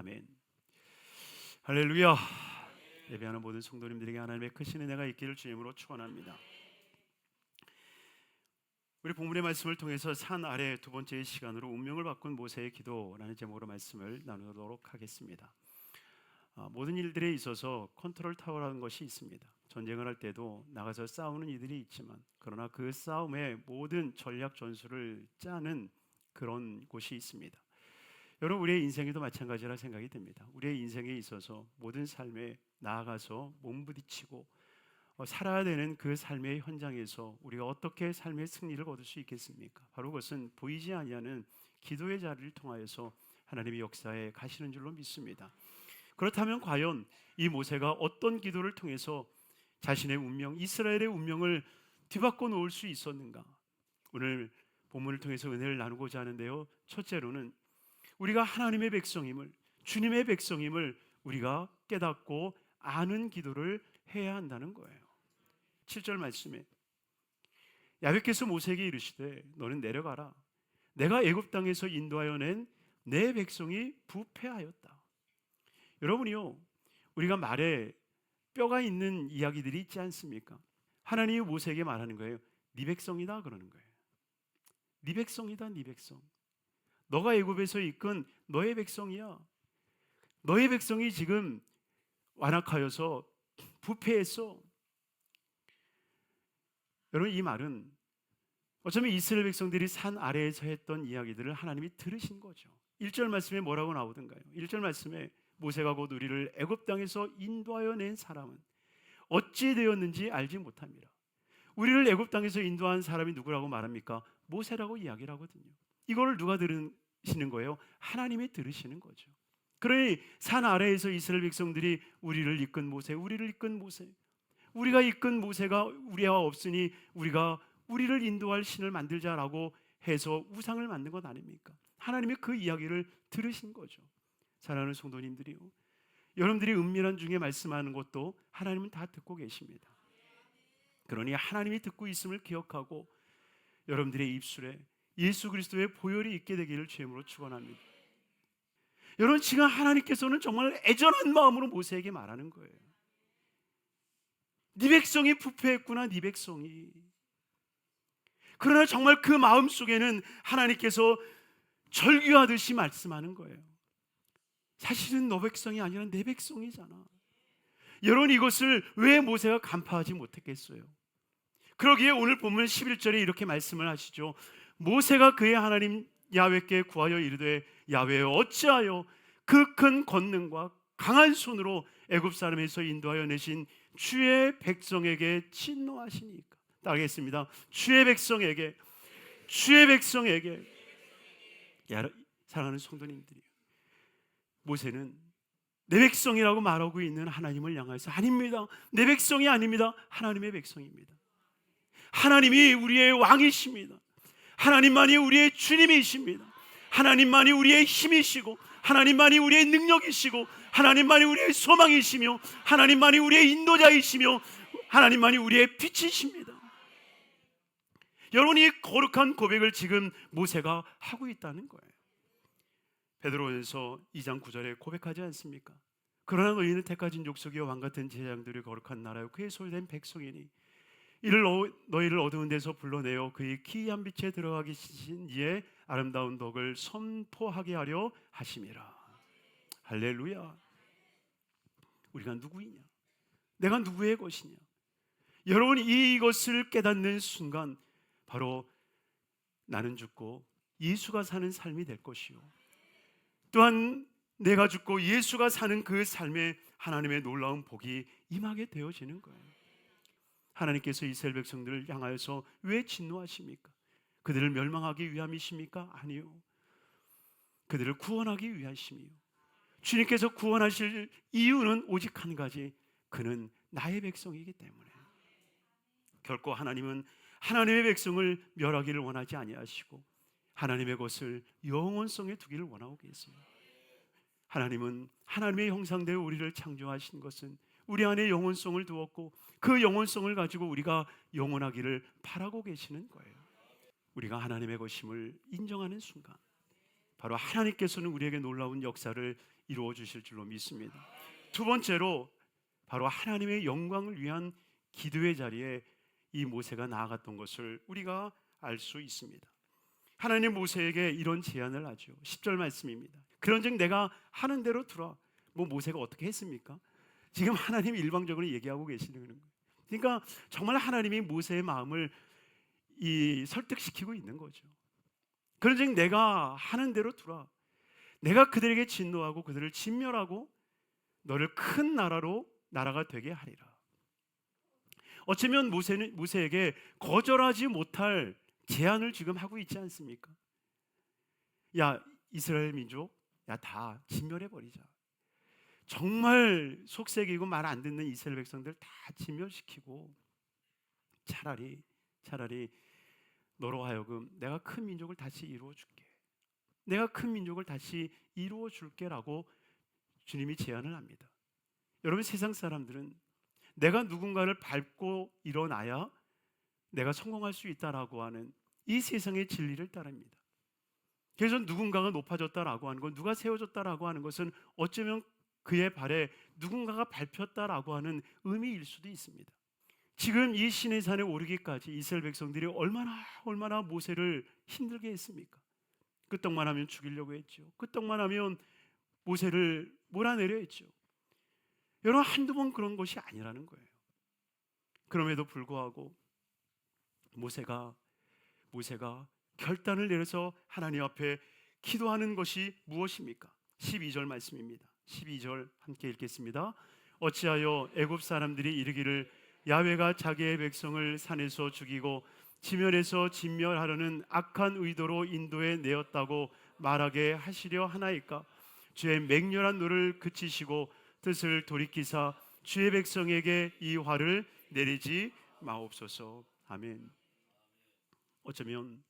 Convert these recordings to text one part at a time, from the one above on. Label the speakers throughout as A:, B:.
A: 아멘. 할렐루야. 예배하는 모든 성도님들에게 하나님의 크신 은혜가 있기를 주님으로 축원합니다. 우리 본문의 말씀을 통해서 산 아래 두 번째 시간으로 운명을 바꾼 모세의 기도라는 제목으로 말씀을 나누도록 하겠습니다. 아, 모든 일들에 있어서 컨트롤 타워라는 것이 있습니다. 전쟁을 할 때도 나가서 싸우는 이들이 있지만 그러나 그 싸움의 모든 전략 전술을 짜는 그런 곳이 있습니다. 여러분 우리의 인생에도 마찬가지라 생각이 됩니다. 우리의 인생에 있어서 모든 삶에 나아가서 몸부딪히고 어, 살아야 되는 그 삶의 현장에서 우리가 어떻게 삶의 승리를 거둘 수 있겠습니까? 바로 그것은 보이지 아니하는 기도의 자리를 통하여서 하나님의 역사에 가시는 줄로 믿습니다. 그렇다면 과연 이 모세가 어떤 기도를 통해서 자신의 운명, 이스라엘의 운명을 뒤바꿔 놓을 수 있었는가? 오늘 본문을 통해서 은혜를 나누고자 하는데요. 첫째로는 우리가 하나님의 백성임을 주님의 백성임을 우리가 깨닫고 아는 기도를 해야 한다는 거예요. 7절 말씀에 야훼께서 모세에게 이르시되 너는 내려가라 내가 애굽 땅에서 인도하여 낸 내 백성이 부패하였다. 여러분이요. 우리가 말에 뼈가 있는 이야기들이 있지 않습니까? 하나님이 모세에게 말하는 거예요. 네 백성이다 그러는 거예요. 네 백성이다 네 백성. 너가 애굽에서 이끈 너의 백성이야. 너의 백성이 지금 완악하여서 부패했어. 여러분 이 말은 어쩌면 이스라엘 백성들이 산 아래에서 했던 이야기들을 하나님이 들으신 거죠. 1절 말씀에 뭐라고 나오던가요? 1절 말씀에 모세가 곧 우리를 애굽 땅에서 인도하여 낸 사람은 어찌 되었는지 알지 못합니다. 우리를 애굽 땅에서 인도한 사람이 누구라고 말합니까? 모세라고 이야기를 하거든요. 이거를 누가 들으시는 거예요? 하나님이 들으시는 거죠. 그러니 산 아래에서 이스라엘 백성들이 우리를 이끈 모세, 우리를 이끈 모세, 우리가 이끈 모세가 우리와 없으니 우리가 우리를 인도할 신을 만들자라고 해서 우상을 만든 것 아닙니까? 하나님의 그 이야기를 들으신 거죠. 사랑하는 성도님들이요. 여러분들이 은밀한 중에 말씀하는 것도 하나님은 다 듣고 계십니다. 그러니 하나님이 듣고 있음을 기억하고 여러분들의 입술에 예수 그리스도의 보혈이 있게 되기를 주임으로 축원합니다. 여러분 지금 하나님께서는 정말 애절한 마음으로 모세에게 말하는 거예요. 네 백성이 부패했구나, 네 백성이. 그러나 정말 그 마음 속에는 하나님께서 절규하듯이 말씀하는 거예요. 사실은 너 백성이 아니라 내 백성이잖아. 여러분 이것을 왜 모세가 간파하지 못했겠어요? 그러기에 오늘 보면 11절에 이렇게 말씀을 하시죠. 모세가 그의 하나님 야훼께 구하여 이르되 야훼여 어찌하여 그 큰 권능과 강한 손으로 애굽 사람에서 인도하여 내신 주의 백성에게 진노하시니까. 따르겠습니다. 주의 백성에게 주의 백성에게 사랑하는 성도님들이요. 모세는 내 백성이라고 말하고 있는 하나님을 향해서 아닙니다. 내 백성이 아닙니다. 하나님의 백성입니다. 하나님이 우리의 왕이십니다. 하나님만이 우리의 주님이십니다. 하나님만이 우리의 힘이시고 하나님만이 우리의 능력이시고 하나님만이 우리의 소망이시며 하나님만이 우리의 인도자이시며 하나님만이 우리의 빛이십니다. 여러분 이 거룩한 고백을 지금 모세가 하고 있다는 거예요. 베드로에서 2장 9절에 고백하지 않습니까? 그러나 너희는 택하진 족속이와 왕 같은 제장들이 거룩한 나라요 그의 소유된 백성이니 이를 너희를 어두운 데서 불러내어 그의 기이한 빛에 들어가기 신 이의 아름다운 덕을 선포하게 하려 하심이라. 할렐루야. 우리가 누구이냐? 내가 누구의 것이냐? 여러분 이것을 깨닫는 순간 바로 나는 죽고 예수가 사는 삶이 될 것이요. 또한 내가 죽고 예수가 사는 그 삶에 하나님의 놀라운 복이 임하게 되어지는 거예요. 하나님께서 이스라엘 백성들을 향하여서 왜 진노하십니까? 그들을 멸망하기 위함이십니까? 아니요. 그들을 구원하기 위하심이요. 주님께서 구원하실 이유는 오직 한 가지. 그는 나의 백성이기 때문에. 결코 하나님은 하나님의 백성을 멸하기를 원하지 아니하시고 하나님의 것을 영원성에 두기를 원하고 계세요. 하나님은 하나님의 형상대로 우리를 창조하신 것은 우리 안에 영원성을 두었고 그 영원성을 가지고 우리가 영원하기를 바라고 계시는 거예요. 우리가 하나님의 것임을 인정하는 순간 바로 하나님께서는 우리에게 놀라운 역사를 이루어 주실 줄로 믿습니다. 두 번째로 바로 하나님의 영광을 위한 기도의 자리에 이 모세가 나아갔던 것을 우리가 알 수 있습니다. 하나님 모세에게 이런 제안을 하죠. 10절 말씀입니다. 그런즉 내가 하는 대로 들어. 뭐 모세가 어떻게 했습니까? 지금 하나님이 일방적으로 얘기하고 계시는 거예요. 그러니까 정말 하나님이 모세의 마음을 이 설득시키고 있는 거죠. 그런즉 내가 하는 대로 두라. 내가 그들에게 진노하고 그들을 진멸하고 너를 큰 나라로 나라가 되게 하리라. 어쩌면 모세는 모세에게 거절하지 못할 제안을 지금 하고 있지 않습니까? 야 이스라엘 민족, 야 다 진멸해 버리자. 정말 속색이고 말 안 듣는 이스라엘 백성들 다 진멸시키고 차라리 차라리 너로 하여금 내가 큰 민족을 다시 이루어 줄게. 내가 큰 민족을 다시 이루어 줄게라고 주님이 제안을 합니다. 여러분 세상 사람들은 내가 누군가를 밟고 일어나야 내가 성공할 수 있다라고 하는 이 세상의 진리를 따릅니다. 그래서 누군가가 높아졌다라고 하는 건 누가 세워졌다라고 하는 것은 어쩌면 그의 발에 누군가가 밟혔다라고 하는 의미일 수도 있습니다. 지금 이 신의 산에 오르기까지 이스라엘 백성들이 얼마나 얼마나 모세를 힘들게 했습니까? 끄떡만 하면 죽이려고 했죠. 끄떡만 하면 모세를 몰아내려 했죠. 여러분 한두 번 그런 것이 아니라는 거예요. 그럼에도 불구하고 모세가 모세가 결단을 내려서 하나님 앞에 기도하는 것이 무엇입니까? 12절 말씀입니다. 12절 함께 읽겠습니다. 어찌하여 애굽 사람들이 이르기를 야훼가 자기의 백성을 산에서 죽이고 지면에서 진멸하려는 악한 의도로 인도에 내었다고 말하게 하시려 하나이까? 주의 맹렬한 노를 그치시고 뜻을 돌이키사 주의 백성에게 이 화를 내리지 마옵소서. 아멘. 어쩌면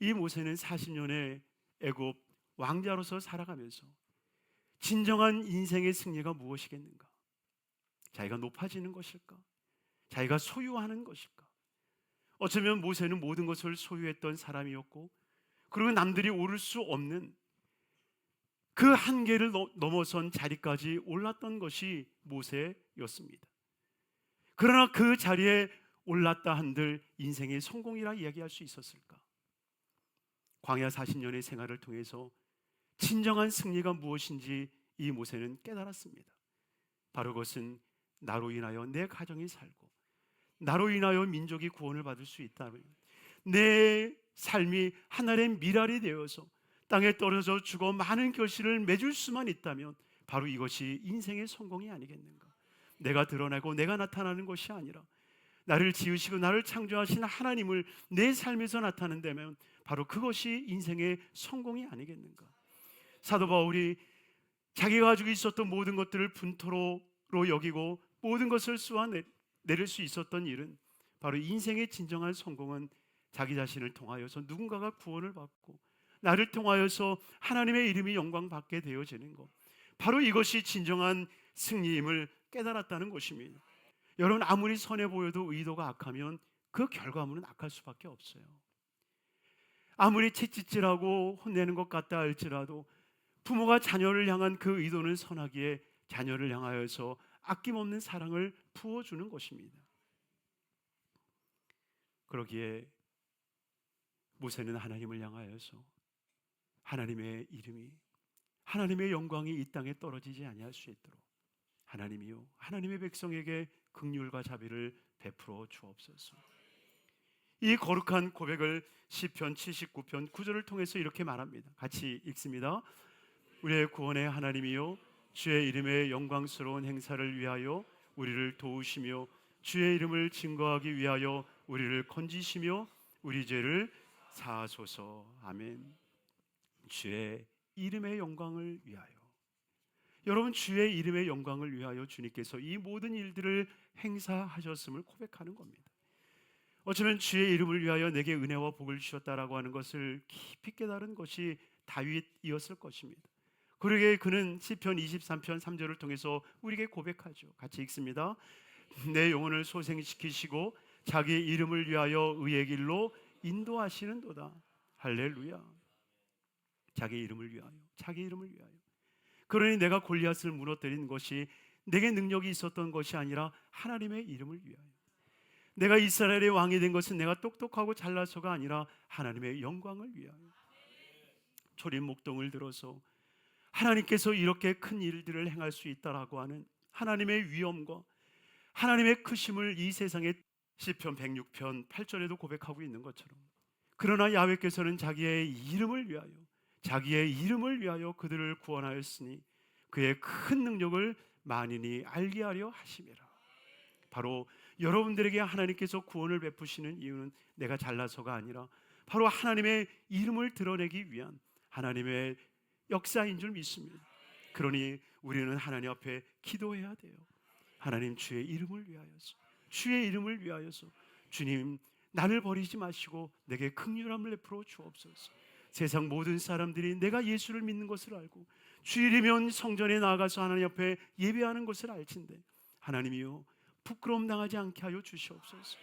A: 이 모세는 40년의 애굽 왕자로서 살아가면서 진정한 인생의 승리가 무엇이겠는가? 자기가 높아지는 것일까? 자기가 소유하는 것일까? 어쩌면 모세는 모든 것을 소유했던 사람이었고 그리고 남들이 오를 수 없는 그 한계를 넘어선 자리까지 올랐던 것이 모세였습니다. 그러나 그 자리에 올랐다 한들 인생의 성공이라 이야기할 수 있었을까? 광야 40년의 생활을 통해서 진정한 승리가 무엇인지 이 모세는 깨달았습니다. 바로 그것은 나로 인하여 내 가정이 살고 나로 인하여 민족이 구원을 받을 수 있다면 내 삶이 하늘의 미랄이 되어서 땅에 떨어져 죽어 많은 결실을 맺을 수만 있다면 바로 이것이 인생의 성공이 아니겠는가? 내가 드러내고 내가 나타나는 것이 아니라 나를 지으시고 나를 창조하신 하나님을 내 삶에서 나타낸다면 바로 그것이 인생의 성공이 아니겠는가? 사도 바울이 자기가 가지고 있었던 모든 것들을 분토로 여기고 모든 것을 쏘아 내릴 수 있었던 일은 바로 인생의 진정한 성공은 자기 자신을 통하여서 누군가가 구원을 받고 나를 통하여서 하나님의 이름이 영광 받게 되어지는 것. 바로 이것이 진정한 승리임을 깨달았다는 것입니다. 여러분 아무리 선해 보여도 의도가 악하면 그 결과물은 악할 수밖에 없어요. 아무리 채찍질하고 혼내는 것 같다 할지라도 부모가 자녀를 향한 그 의도는 선하기에 자녀를 향하여서 아낌없는 사랑을 부어주는 것입니다. 그러기에 모세는 하나님을 향하여서 하나님의 이름이 하나님의 영광이 이 땅에 떨어지지 아니할 수 있도록 하나님이요 하나님의 백성에게 긍휼과 자비를 베풀어 주옵소서. 이 거룩한 고백을 시편 79편 9절을 통해서 이렇게 말합니다. 같이 읽습니다. 우리의 구원의 하나님이요 주의 이름의 영광스러운 행사를 위하여 우리를 도우시며 주의 이름을 증거하기 위하여 우리를 건지시며 우리 죄를 사하소서. 아멘. 주의 이름의 영광을 위하여 여러분 주의 이름의 영광을 위하여 주님께서 이 모든 일들을 행사하셨음을 고백하는 겁니다. 어쩌면 주의 이름을 위하여 내게 은혜와 복을 주셨다라고 하는 것을 깊이 깨달은 것이 다윗이었을 것입니다. 그러게 그는 시편 23편 3절을 통해서 우리에게 고백하죠. 같이 읽습니다. 내 영혼을 소생시키시고 자기 이름을 위하여 의의 길로 인도하시는도다. 할렐루야. 자기 이름을 위하여, 자기 이름을 위하여. 그러니 내가 골리앗을 무너뜨린 것이 내게 능력이 있었던 것이 아니라 하나님의 이름을 위하여. 내가 이스라엘의 왕이 된 것은 내가 똑똑하고 잘나서가 아니라 하나님의 영광을 위하여. 초림 목동을 들어서 하나님께서 이렇게 큰 일들을 행할 수 있다라고 하는 하나님의 위엄과 하나님의 크심을 이 세상에 시편 106편 8절에도 고백하고 있는 것처럼 그러나 야훼께서는 자기의 이름을 위하여 자기의 이름을 위하여 그들을 구원하였으니 그의 큰 능력을 만인이 알게 하려 하심이라. 바로 여러분들에게 하나님께서 구원을 베푸시는 이유는 내가 잘나서가 아니라 바로 하나님의 이름을 드러내기 위한 하나님의 역사인 줄 믿습니다. 그러니 우리는 하나님 앞에 기도해야 돼요. 하나님 주의 이름을 위하여서 주의 이름을 위하여서 주님 나를 버리지 마시고 내게 긍휼함을 베풀어 주옵소서. 세상 모든 사람들이 내가 예수를 믿는 것을 알고 주일이면 성전에 나아가서 하나님 앞에 예배하는 것을 알진데 하나님이요 부끄러움 당하지 않게 하여 주시옵소서.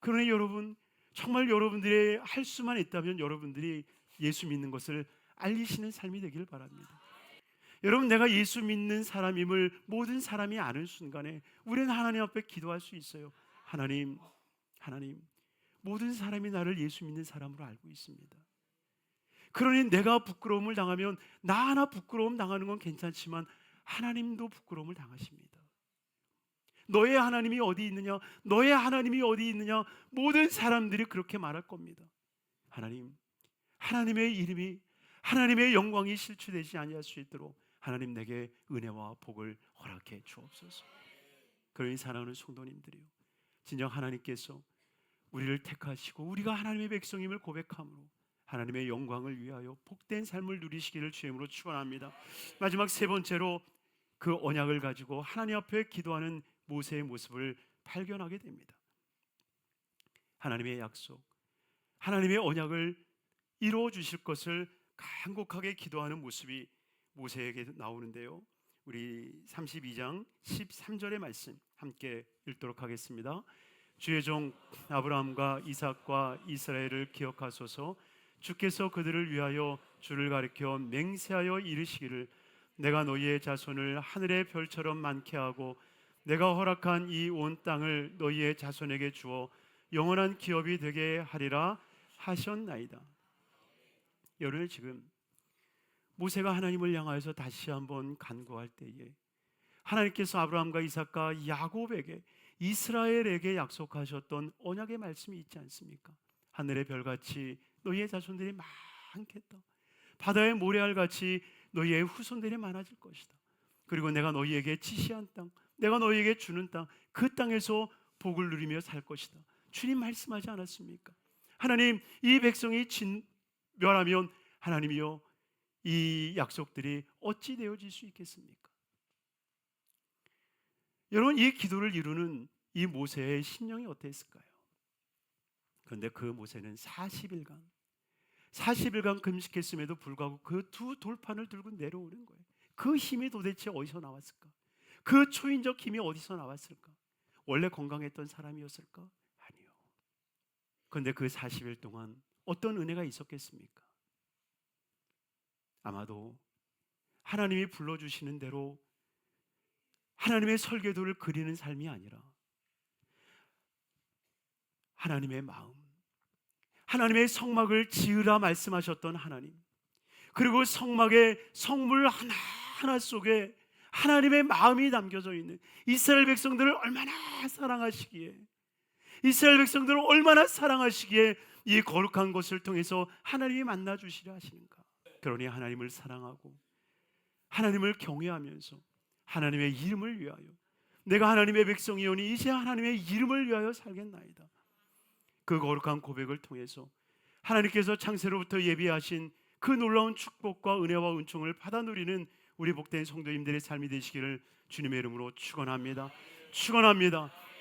A: 그러니 여러분 정말 여러분들이 할 수만 있다면 여러분들이 예수 믿는 것을 알리시는 삶이 되길 바랍니다. 여러분 내가 예수 믿는 사람임을 모든 사람이 아는 순간에 우리는 하나님 앞에 기도할 수 있어요. 하나님, 하나님, 모든 사람이 나를 예수 믿는 사람으로 알고 있습니다. 그러니 내가 부끄러움을 당하면 나 하나 부끄러움 당하는 건 괜찮지만 하나님도 부끄러움을 당하십니다. 너의 하나님이 어디 있느냐? 너의 하나님이 어디 있느냐? 모든 사람들이 그렇게 말할 겁니다. 하나님, 하나님의 이름이 하나님의 영광이 실추되지 아니할 수 있도록 하나님 내게 은혜와 복을 허락해 주옵소서. 그러니 사랑하는 성도님들이요. 진정 하나님께서 우리를 택하시고 우리가 하나님의 백성임을 고백함으로 하나님의 영광을 위하여 복된 삶을 누리시기를 주임으로 축원합니다. 마지막 세 번째로 그 언약을 가지고 하나님 앞에 기도하는 모세의 모습을 발견하게 됩니다. 하나님의 약속, 하나님의 언약을 이루어 주실 것을 간곡하게 기도하는 모습이 모세에게 나오는데요. 우리 32장 13절의 말씀 함께 읽도록 하겠습니다. 주의 종 아브라함과 이삭과 이스라엘을 기억하소서 주께서 그들을 위하여 주를 가리켜 맹세하여 이르시기를 내가 너희의 자손을 하늘의 별처럼 많게 하고 내가 허락한 이 온 땅을 너희의 자손에게 주어 영원한 기업이 되게 하리라 하셨나이다. 여러분 지금 모세가 하나님을 향하여서 다시 한번 간구할 때에 하나님께서 아브라함과 이삭과 야곱에게 이스라엘에게 약속하셨던 언약의 말씀이 있지 않습니까? 하늘의 별같이 너희의 자손들이 많겠다. 바다의 모래알같이 너희의 후손들이 많아질 것이다. 그리고 내가 너희에게 지시한 땅, 내가 너희에게 주는 땅, 그 땅에서 복을 누리며 살 것이다. 주님 말씀하지 않았습니까? 하나님, 이 백성이 진 멸하면 하나님이요, 이 약속들이 어찌 되어질 수 있겠습니까? 여러분, 이 기도를 이루는 이 모세의 심령이 어땠을까요? 그런데 그 모세는 40일간 40일간 금식했음에도 불구하고 그 두 돌판을 들고 내려오는 거예요. 그 힘이 도대체 어디서 나왔을까? 그 초인적 힘이 어디서 나왔을까? 원래 건강했던 사람이었을까? 아니요. 그런데 그 40일 동안 어떤 은혜가 있었겠습니까? 아마도 하나님이 불러주시는 대로 하나님의 설계도를 그리는 삶이 아니라 하나님의 마음, 하나님의 성막을 지으라 말씀하셨던 하나님, 그리고 성막의 성물 하나하나 속에 하나님의 마음이 담겨져 있는 이스라엘 백성들을 얼마나 사랑하시기에 이스라엘 백성들을 얼마나 사랑하시기에 이 거룩한 것을 통해서 하나님이 만나 주시려 하시는가? 그러니 하나님을 사랑하고 하나님을 경외하면서 하나님의 이름을 위하여 내가 하나님의 백성이오니 이제 하나님의 이름을 위하여 살겠나이다. 그 거룩한 고백을 통해서 하나님께서 창세로부터 예비하신 그 놀라운 축복과 은혜와 은총을 받아 누리는 우리 복된 성도님들의 삶이 되시기를 주님의 이름으로 축원합니다. 축원합니다.